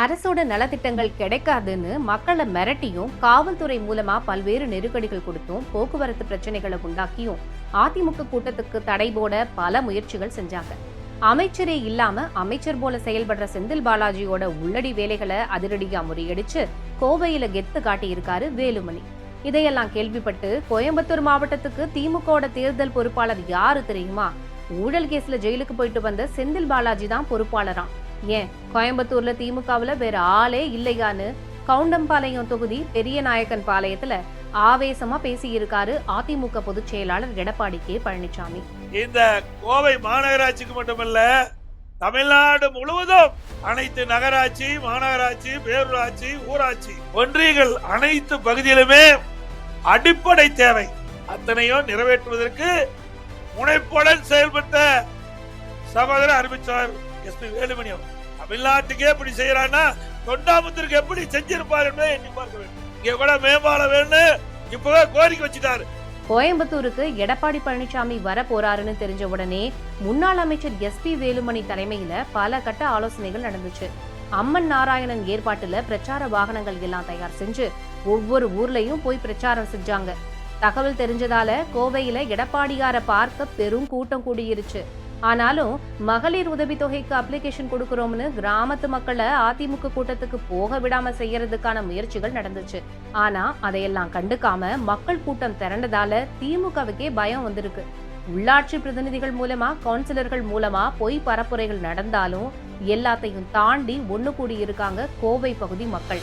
அரசோட நலத்திட்டங்கள் கிடைக்காதுன்னு மக்களை மிரட்டியும் காவல்துறை மூலமா பல்வேறு நெருக்கடிகள் கொடுத்தும் போக்குவரத்து பிரச்சனைகளை உண்டாக்கியும் அதிமுக கூட்டத்துக்கு தடை போட பல முயற்சிகள் செஞ்சாங்க. அமைச்சரே இல்லாம அமைச்சர் போல செயல்படுற செந்தில் பாலாஜியோட உள்ளடி வேலைகளை அதிரடியா முறியடிச்சு கோவையில கெத்து காட்டியிருக்காரு வேலுமணி. இதையெல்லாம் கேள்விப்பட்டு கோயம்புத்தூர் மாவட்டத்துக்கு திமுகவோட தேர்தல் பொறுப்பாளர் யாரு தெரியுமா? ஊழல் கேஸ்ல ஜெயிலுக்கு போயிட்டு வந்த செந்தில் பாலாஜி தான் பொறுப்பாளராம் ஏன்? கோயம்புத்தூர்ல திமுகவுல வேற ஆளே இல்லையான்னு கவுண்டம்பாளையம் தொகுதி பெரிய நாயக்கன் பாளையத்துல ஆவேசமா பேசியிருக்காரு அதிமுக பொதுச் செயலாளர் எடப்பாடி கே பழனிசாமி இந்த கோவை மாநகராட்சிக்கு மட்டுமல்ல தமிழ்நாடு முழுவதும் அனைத்து நகராட்சி மாநகராட்சி பேரூராட்சி ஊராட்சி ஒன்றியங்கள் அனைத்து பகுதியிலுமே அடிப்படை தேவை. அத்தனையும் நிறைவேற்றுவதற்கு முனைப்புடன் செயல்பட்ட சகோதரர் அறிவிச்சார் எஸ்பி வேலுமணி தமிழ்நாட்டுக்கே இப்படி செய்யறான்னா தொண்டாமுத்திற்கு எப்படி செஞ்சிருப்பார் என்பதை எண்ணி பார்க்க வேண்டும். இங்க கூட மேம்பாலம் வேணும் இப்பவே கோரிக்கை வச்சுட்டாரு. கோயம்புத்தூருக்கு எடப்பாடி பழனிசாமி வர போறாருன்னு தெரிஞ்ச உடனே முன்னாள் அமைச்சர் எஸ் பி வேலுமணி தலைமையில பல கட்ட ஆலோசனைகள் நடந்துச்சு. அம்மன் நாராயணன் ஏற்பாட்டுல பிரச்சார வாகனங்கள் எல்லாம் தயார் செஞ்சு ஒவ்வொரு ஊர்லயும் போய் பிரச்சாரம் செஞ்சாங்க. தகவல் தெரிஞ்சதால கோவையில எடப்பாடியார பார்க்க பெரும் கூட்டம் கூடியிருச்சு. ஆனாலும் மகளிர் உதவித்தொகைக்கு அப்ளிகேஷன் கொடுக்கறோம்னு கிராமத்து மக்களை அதிமுக கூட்டத்துக்கு போக விடாம செய்யறதுக்கான முயற்சிகள் நடந்துச்சு. ஆனா அதையெல்லாம் கண்டுக்காம மக்கள் கூட்டம் திரண்டதால திமுகவுக்கே பயம் வந்திருக்கு. உள்ளாட்சி பிரதிநிதிகள் மூலமா கவுன்சிலர்கள் மூலமா பொய் பரப்புரைகள் நடந்தாலும் எல்லாத்தையும் தாண்டி ஒன்று கூடி இருக்காங்க கோவை பகுதி மக்கள்.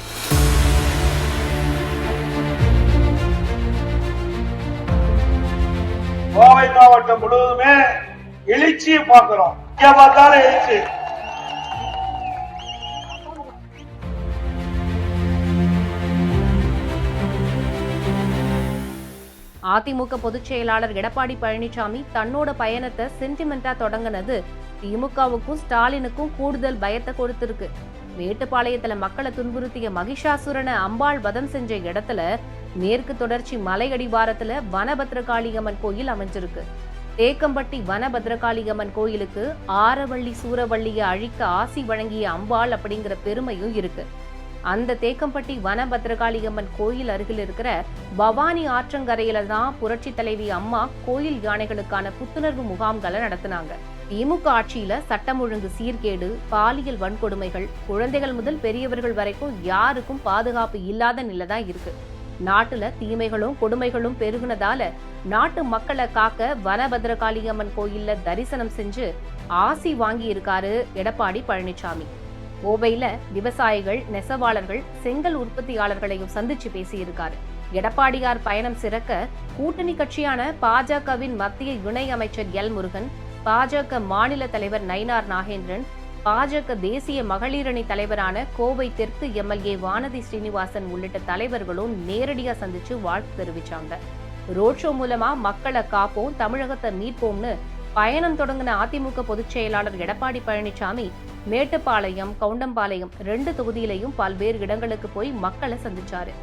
கோவை மாவட்டம் முழுவதுமே எழுச்சியை பார்க்கிறோம். பார்த்தாலும் எழுச்சி. அதிமுக பொதுச் செயலாளர் எடப்பாடி பழனிசாமி தன்னோட பயணத்தை சென்டிமெண்டா தொடங்கினது திமுகவுக்கும் ஸ்டாலினுக்கும் கூடுதல் பயத்தை கொடுத்திருக்கு. மேட்டுப்பாளையத்துல மக்களை துன்புறுத்திய மகிஷாசுரனை அம்பாள் வதம் செஞ்ச இடத்துல மேற்கு தொடர்ச்சி மலையடிவாரத்துல வனபத்ரகாளியம்மன் கோயில் அமைஞ்சிருக்கு. தேக்கம்பட்டி வனபத்ரகாளியம்மன் கோயிலுக்கு ஆரவள்ளி சூரவள்ளியை அழிக்க ஆசி வழங்கிய அம்பாள் அப்படிங்கிற பெருமையும் இருக்கு. அந்த தேக்கம்பட்டி வனபத்ரகாளியம்மன் கோயில் அருகில் இருக்கிற பவானி ஆற்றங்கரையில தான் புரட்சி தலைவி அம்மா கோயில் யானைகளுக்கான புத்துணர்வு முகாம்களை நடத்தினாங்க. திமுக ஆட்சியில சட்டம் ஒழுங்கு சீர்கேடு பாலியல் வன்கொடுமைகள் குழந்தைகள் முதல் பெரியவர்கள் வரைக்கும் யாருக்கும் பாதுகாப்பு இல்லாத நிலை தான் இருக்கு. நாட்டுல தீமைகளும் கொடுமைகளும் பெருகுனதால நாட்டு மக்களை காக்க வனபத்ரகாளியம்மன் கோயில்ல தரிசனம் செஞ்சு ஆசி வாங்கி இருக்காரு எடப்பாடி பழனிசாமி கோவையில விவசாயிகள் நெசவாளர்கள் செங்கல் உற்பத்தியாளர்களையும் சந்திச்சு பேசியிருக்காரு. எடப்பாடியார் பயணம் சிறக்க கூட்டணி கட்சியான பாஜகவின் மத்திய இணை அமைச்சர் எல் முருகன் பாஜக மாநில தலைவர் நயினார் நாகேந்திரன் பாஜக தேசிய மகளிரணி தலைவரான கோவை தெற்கு எம்எல்ஏ வானதி ஸ்ரீனிவாசன் உள்ளிட்ட தலைவர்களும் நேரடியா சந்திச்சு வாழ்த்து தெரிவிச்சாங்க. ரோட் ஷோ மூலமா மக்களை காப்போம் தமிழகத்தை மீட்போம்னு பயணம் தொடங்கின அதிமுக பொதுச் செயலாளர் எடப்பாடி பழனிசாமி மேட்டுப்பாளையம் கவுண்டம்பாளையம் ரெண்டு தொகுதியிலையும் பல்வேறு இடங்களுக்கு போய் மக்களை சந்திச்சாரு.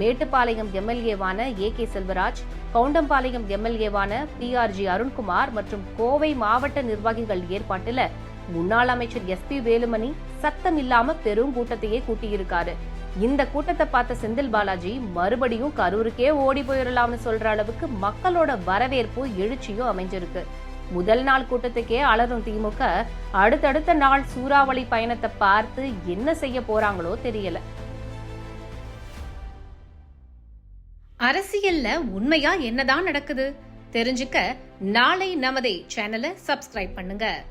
மேட்டுப்பாளையம் எம்எல்ஏவான ஏ கே செல்வராஜ் கவுண்டம்பாளையம் எம்எல்ஏவான பி ஆர் ஜி அருண்குமார் மற்றும் கோவை மாவட்ட நிர்வாகிகள் ஏற்பாட்டில் முன்னாள் அமைச்சர் எஸ் பி வேலுமணி சத்தம் இல்லாம பெரும் கூட்டத்தையே கூட்டியிருக்காரு. இந்த கூட்டத்தை பார்த்த செந்தில் பாலாஜி மறுபடியும் கரூருக்கே ஓடி போயிடலாம்னு சொல்ற அளவுக்கு மக்களோட வரவேற்பு எழுச்சியும் அமைஞ்சிருக்கு. முதல் நாள் கூட்டத்துக்கே அலறும் திமுக அடுத்தடுத்த நாள் சூறாவளி பயணத்தை பார்த்து என்ன செய்ய போறாங்களோ தெரியல. அரசியல்ல உண்மையா என்னதான் நடக்குது? தெரிஞ்சுக்க நாளை நமதே சேனலை சப்ஸ்கிரைப் பண்ணுங்க.